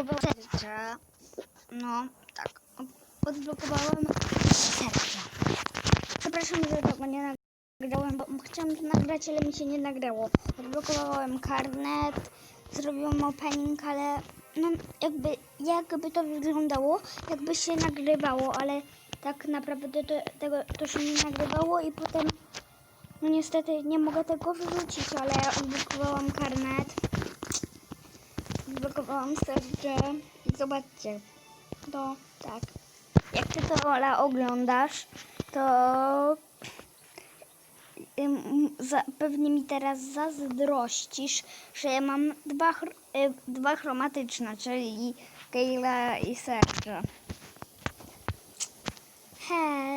odblokował serca. No, tak. Odblokowałem serca. Przepraszam, że tego nie nagrałem, bo chciałam to nagrać, ale mi się nie nagrało. Odblokowałem karnet, zrobiłam opening, ale no jakby, jakby to wyglądało, jakby się nagrywało, ale tak naprawdę to, tego, to się nie nagrywało i potem no niestety nie mogę tego wyrzucić, ale odblokowałam karnet. Serce i zobaczcie. To tak. Jak ty to Ola oglądasz, to pewnie mi teraz zazdrościsz, że ja mam dwa, y, dwa chromatyczne, czyli Kayla i Sergio. He.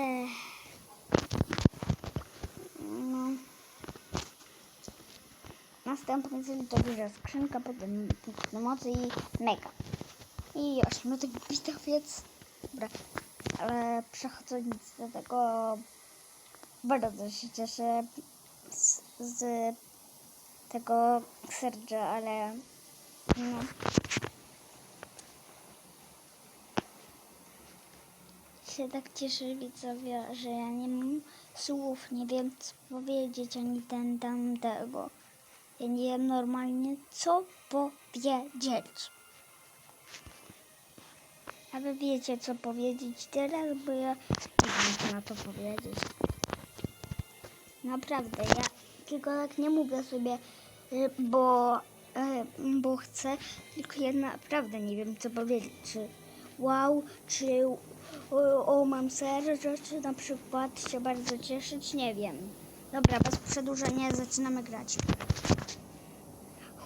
Następny cel to duża skrzynka, potem punkt mocy i mega. I ośmiotek bitowiec. Dobra, ale przechodząc do tego, bardzo się cieszę z, z tego Sergio, ale no. Się tak cieszę widzowie, że ja nie mam słów, nie wiem co powiedzieć ani ten tam tego. Ja nie wiem normalnie co powiedzieć. A wy wiecie co powiedzieć teraz, bo ja nie wiem co na to powiedzieć. Naprawdę, ja tylko tak nie mówię sobie, y, bo, y, bo chcę, tylko ja naprawdę nie wiem co powiedzieć. Czy wow, czy o, o mam serce, czy na przykład się bardzo cieszyć, nie wiem. Dobra, bez przedłużenia zaczynamy grać.